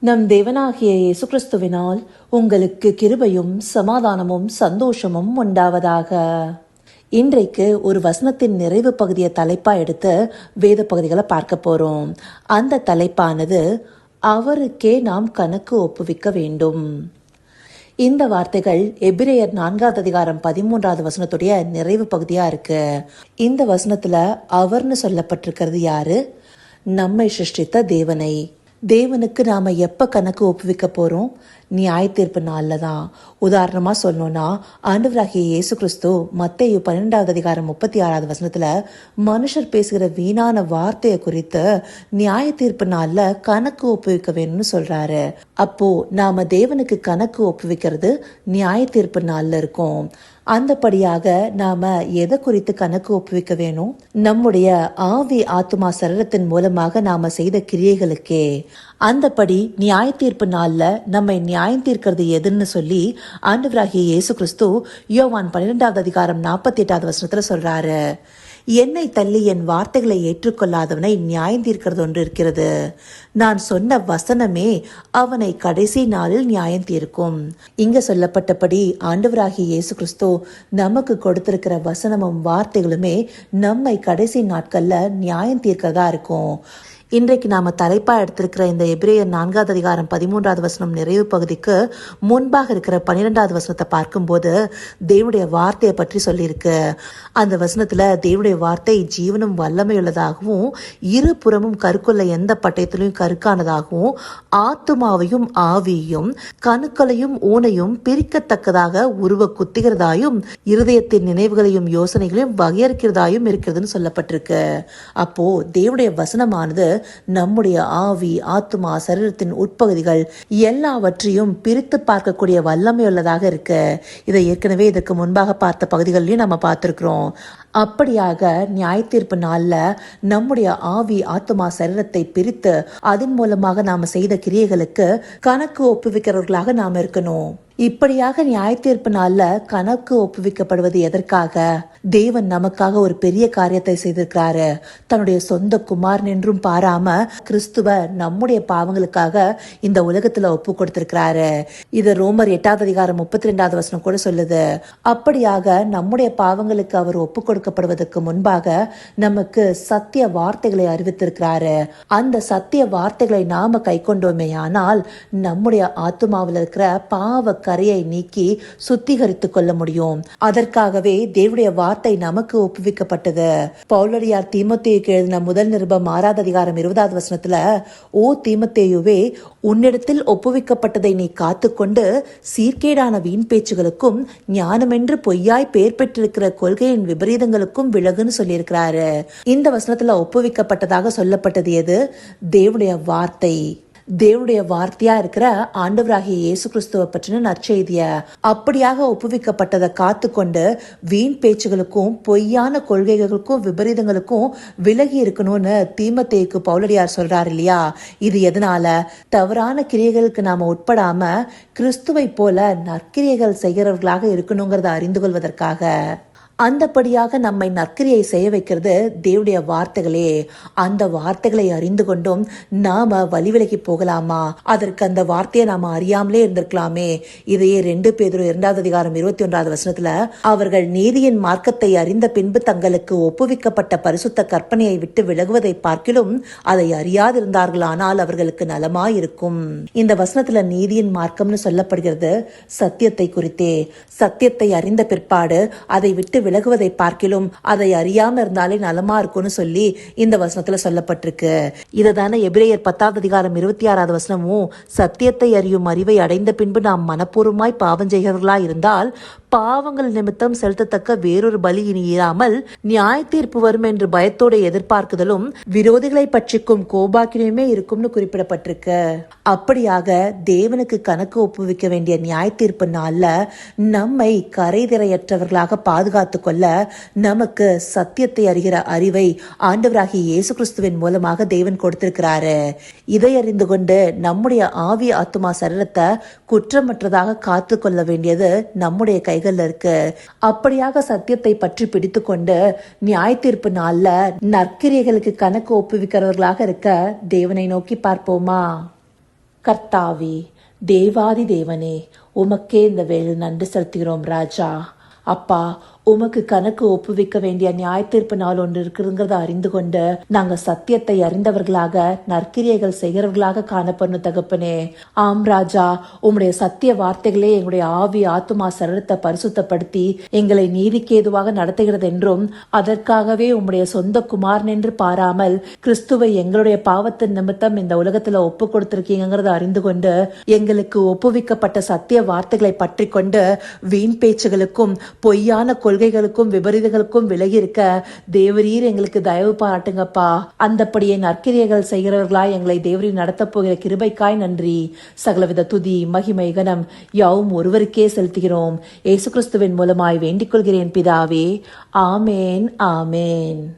நம் தேவனாகிய இயேசு கிறிஸ்துவினால் உங்களுக்கு கிருபையும் சமாதானமும் சந்தோஷமும் உண்டாவதாக. இன்றைக்கு ஒரு வசனத்தின் நிறைவு பகுதியை தலைப்பா எடுத்து வேத பகுதிகளை பார்க்க போறோம். அந்த தலைப்பானது அவருக்கே நாம் கணக்கு ஒப்புவிக்க வேண்டும். இந்த வார்த்தைகள் எபிரேயர் நான்காவது அதிகாரம் பதிமூன்றாவது வசனத்துடைய நிறைவு பகுதியா இருக்கு. இந்த வசனத்துல அவர்னு சொல்லப்பட்டிருக்கிறது யாரு? நம்மை சிருஷ்டித்த தேவனை. தேவனுக்கு நாம் எப்போ கணக்கு ஒப்புவிக்க போகிறோம் நியாய தீர்ப்பு நாள்ல தான் உதாரணமா சொல்லணும்னா ஆண்டவராகிய இயேசு கிறிஸ்து மத்தேயு பன்னெண்டாவது அதிகாரம் முப்பத்தி ஆறாவது வசனத்தில் மனுஷர் பேசுகிற வீணான வார்த்தையை குறித்து நியாய தீர்ப்பு நாள்ல கணக்கு ஒப்புவிக்க வேணும்னு சொல்றாரு. அப்போ நாம தேவனுக்கு கணக்கு ஒப்புவிக்கிறது நியாய தீர்ப்பு நாள்ல இருக்கும். அந்தபடியாக நாம எதை குறித்து கணக்கு ஒப்புவிக்க வேணும்? நம்முடைய ஆவி ஆத்துமா சரீரத்தின் மூலமாக நாம செய்த கிரியைகளுக்கே. அந்தபடி நியாய தீர்ப்பு நாளில் நம்மை நியாயம் தீர்க்கிறது எதுன்னு சொல்லி ஆண்டவராகிய இயேசு கிறிஸ்து யோவான் பன்னிரெண்டாவது அதிகாரம் நாற்பத்தி எட்டாவது வசனத்துல சொல்கிறாரு என்னை தள்ளி என் வார்த்தைகளை ஏற்றுக்கொள்ளாதவனை நியாயம் தீர்க்கிறது ஒன்று இருக்கிறது. நான் சொன்ன வசனமே அவனை கடைசி நாளில் நியாயம் தீர்க்கும். இங்க சொல்லப்பட்டபடி ஆண்டவராகிய இயேசு கிறிஸ்து நமக்கு கொடுத்திருக்கிற வசனமும் வார்த்தைகளுமே நம்மை கடைசி நாட்கள்ல நியாயம் தீர்க்கிறதா இருக்கும். இன்றைக்கு நாம தலைப்பா எடுத்திருக்கிற இந்த எபிரேயர் நான்காவது அதிகாரம் பதிமூன்றாவது வசனம் நிறைவு பகுதிக்கு முன்பாக இருக்கிற பன்னிரெண்டாவது வசனத்தை பார்க்கும்போது தேவனுடைய வார்த்தையை பற்றி சொல்லியிருக்கு. அந்த வசனத்துல தேவனுடைய வார்த்தை ஜீவனும் வல்லமையுள்ளதாகவும் இருபுறமும் கருக்குள்ள எந்த பட்டயத்திலையும் கருக்கானதாகவும் ஆத்துமாவையும் ஆவியும் கணுக்களையும் ஊனையும் பிரிக்கத்தக்கதாக உருவ குத்துகிறதாயும் இருதயத்தின் நினைவுகளையும் யோசனைகளையும் வகையறுக்கிறதாயும் இருக்கிறதுன்னு சொல்லப்பட்டிருக்கு. அப்போ தேவனுடைய வசனமானது நம்முடைய ஆவி ஆத்துமா சரீரத்தின் உட்பகுதிகள் எல்லாவற்றையும் பிரித்து பார்க்கக்கூடிய வல்லமையுள்ளதாக இருக்கு. இதை ஏற்கனவே இதற்கு முன்பாக பார்த்த பகுதிகளிலையும் நம்ம பார்த்திருக்கிறோம். அப்படியாக நியாய தீர்ப்பு நாள்ல நம்முடைய ஆவி ஆத்துமா சரீரத்தை பிரித்து அதன் மூலமாக நாம செய்த கிரியைகளுக்கு கணக்கு ஒப்புவிக்கிறவர்களாக நாம இருக்கணும். இப்படியாக நியாய தீர்ப்பு நாள்ல கணக்கு ஒப்புவிக்கப்படுவது எதற்காக? தேவன் நமக்காக ஒரு பெரிய காரியத்தை செய்திருக்கிறாரு. தன்னுடைய சொந்த குமார் என்றும் பாராம கிறிஸ்துவ நம்முடைய பாவங்களுக்காக இந்த உலகத்துல ஒப்பு கொடுத்திருக்கிறாரு. இது ரோமர் எட்டாவது அதிகாரம் முப்பத்தி ரெண்டாவது வசனம் கூட சொல்லுது. அப்படியாக நம்முடைய பாவங்களுக்கு அவர் ஒப்பு கொடுக்கப்படுவதற்கு முன்பாக நமக்கு சத்திய வார்த்தைகளை அறிவித்திருக்கிறாரு. அந்த சத்திய வார்த்தைகளை நாம கை கொண்டோமே ஆனால் நம்முடைய ஆத்துமாவில் இருக்கிற பாவ கரையை நீக்கி சுத்திகரித்துக் கொள்ள முடியும். அதற்காகவே தேவனுடைய வார்த்தை நமக்கு ஒப்புவிக்கப்பட்டது. பவுலடியார் தீமத்தேயுக்கு எழுதின முதல் நிருபம் ஆறாவது அதிகாரம் இருபதாவது வசனத்துல ஓ தீமத்தேயுவே உன்னிடத்தில் ஒப்புவிக்கப்பட்டதை நீ காத்துக்கொண்டு சீர்கேடான வீண் பேச்சுகளுக்கும் ஞானமென்று பொய்யாய் பெயர் பெற்றிருக்கிற கொள்கையின் விபரீதங்களுக்கும் விலகுன்னு சொல்லியிருக்கிறாரு. இந்த வசனத்துல ஒப்புவிக்கப்பட்டதாக சொல்லப்பட்டது எது? தேவனுடைய வார்த்தை. தேவனுடைய வார்த்தையா இருக்கிற ஆண்டவராகிய இயேசு கிறிஸ்துவை பற்றின நற்செய்திய அப்படியாக ஒப்புவிக்கப்பட்டதை காத்துக்கொண்டு வீண் பேச்சுகளுக்கும் பொய்யான கொள்கைகளுக்கும் விபரீதங்களுக்கும் விலகி இருக்கணும்னு தீமத்தேக்கு பவுலடியார் சொல்றாரு இல்லையா? இது எதனால? தவறான கிரியைகளுக்கு நாம உட்படாம கிறிஸ்துவை போல நற்கிரியைகள் செய்கிறவர்களாக இருக்கணுங்கிறத அறிந்து கொள்வதற்காக. அந்தபடியாக நம்மை நற்கிரியை செய்ய வைக்கிறது தேவடைய வார்த்தைகளே. அந்த வார்த்தைகளை அறிந்து கொண்டும் நாம வழிவிலகி போகலாமா? அதற்கு அந்த வார்த்தையை நாம அறியாமலே இருந்திருக்கலாமே. இதையே ரெண்டு பேரும் இரண்டாவது அதிகாரம் இருபத்தி ஒன்றாவது வசனத்துல அவர்கள் நீதியின் மார்க்கத்தை அறிந்த பின்பு தங்களுக்கு ஒப்புவிக்கப்பட்ட பரிசுத்த கற்பனையை விட்டு விலகுவதை பார்க்கிலும் அதை அறியாதிருந்தார்கள் ஆனால் அவர்களுக்கு நலமாயிருக்கும். இந்த வசனத்துல நீதியின் மார்க்கம்னு சொல்லப்படுகிறது சத்தியத்தை குறித்தே. சத்தியத்தை அறிந்த பிற்பாடு அதை விட்டு விலகுவதை பார்க்கிலும் அதை அறியாம இருந்தாலே நலமா இருக்கும்னு சொல்லி இந்த வசனத்துல சொல்லப்பட்டிருக்கு. இதுதானே எபிரேயர் பத்தாவது அதிகாரம் இருபத்தி ஆறாவது வசனமும் சத்தியத்தை அறியும் அறிவை அடைந்த பின்பு நாம் மனப்பூர்வமாய் பாவம் செய்கிறவர்களா இருந்தால் பாவங்கள் நிமித்தம் செலுத்தத்தக்க வேறொரு பலி இனி இராமல் நியாய தீர்ப்பு வரும் என்று பயத்தோடு எதிர்பார்க்குதலும் விரோதிகளை பற்றிக்கும் கோபாக்கினையுமே இருக்கும்னு குறிப்பிடப்பட்டிருக்கு. அப்படியாக தேவனுக்கு கணக்கு ஒப்புவிக்க வேண்டிய நியாய தீர்ப்பு நாள்ல நம்மை கரைதிரையற்றவர்களாக பாதுகாத்து கொள்ள நமக்கு சத்தியத்தை அறிகிற அறிவை ஆண்டவராகிய இயேசு கிறிஸ்துவின் மூலமாக தேவன் கொடுத்திருக்கிறாரு. இதை அறிந்து கொண்டு நம்முடைய ஆவி ஆத்துமா சரீரத்தை குற்றமற்றதாக காத்து கொள்ள வேண்டியது நம்முடைய கை கைகள்ல இருக்கு அப்படியாக சத்தியத்தை பற்றி பிடித்து கொண்டு நியாய தீர்ப்பு நாள்ல நற்கிரியைகளுக்கு கணக்கு ஒப்புவிக்கிறவர்களாக இருக்க தேவனை நோக்கி பார்ப்போமா? கர்த்தாவே தேவாதி தேவனே உமக்கே இந்த வேலை நன்றி செலுத்துகிறோம் ராஜா. அப்பா உமக்கு கணக்கு ஒப்புவிக்க வேண்டிய நியாய தீர்ப்பு நாள் ஒன்று இருக்குதுங்கிறத அறிந்து கொண்டு நாங்க சத்தியத்தை அறிந்தவர்களாக நற்கிரியைகள் செய்கிறவர்களாக காணப்படணும் தகப்பனே. ஆம் ராஜா உம்முடைய சத்திய வார்த்தைகளே எங்களுடைய ஆவி ஆத்துமா சரீரத்தை பரிசுத்தப்படுத்தி எங்களை நீதிக்கேதுவாக நடத்துகிறது என்றும் அதற்காகவே உம்முடைய சொந்த குமாரன் என்று பாராமல் கிறிஸ்துவை எங்களுடைய பாவத்தின் நிமித்தம் இந்த உலகத்துல ஒப்பு கொடுத்திருக்கீங்கிறத அறிந்து கொண்டு எங்களுக்கு ஒப்புவிக்கப்பட்ட சத்திய வார்த்தைகளை பற்றி கொண்டு வீண் பேச்சுகளுக்கும் பொய்யான கொள்கைகளுக்கும் விபரீதங்களுக்கும் விலகி இருக்க தேவரீர் எங்களுக்கு தயவு பாராட்டுங்கப்பா. அந்தப்படியே நற்கிரியைகள் செய்கிறவர்களாய் எங்களை தேவரீர் நடத்தப் போகிற கிருபைக்காய் நன்றி. சகலவித துதி மகிமை கனம் யாவும் ஒருவருக்கே செலுத்துகிறோம். இயேசு கிறிஸ்துவின் மூலமாய் வேண்டிக் கொள்கிறேன் பிதாவே. ஆமேன் ஆமேன்.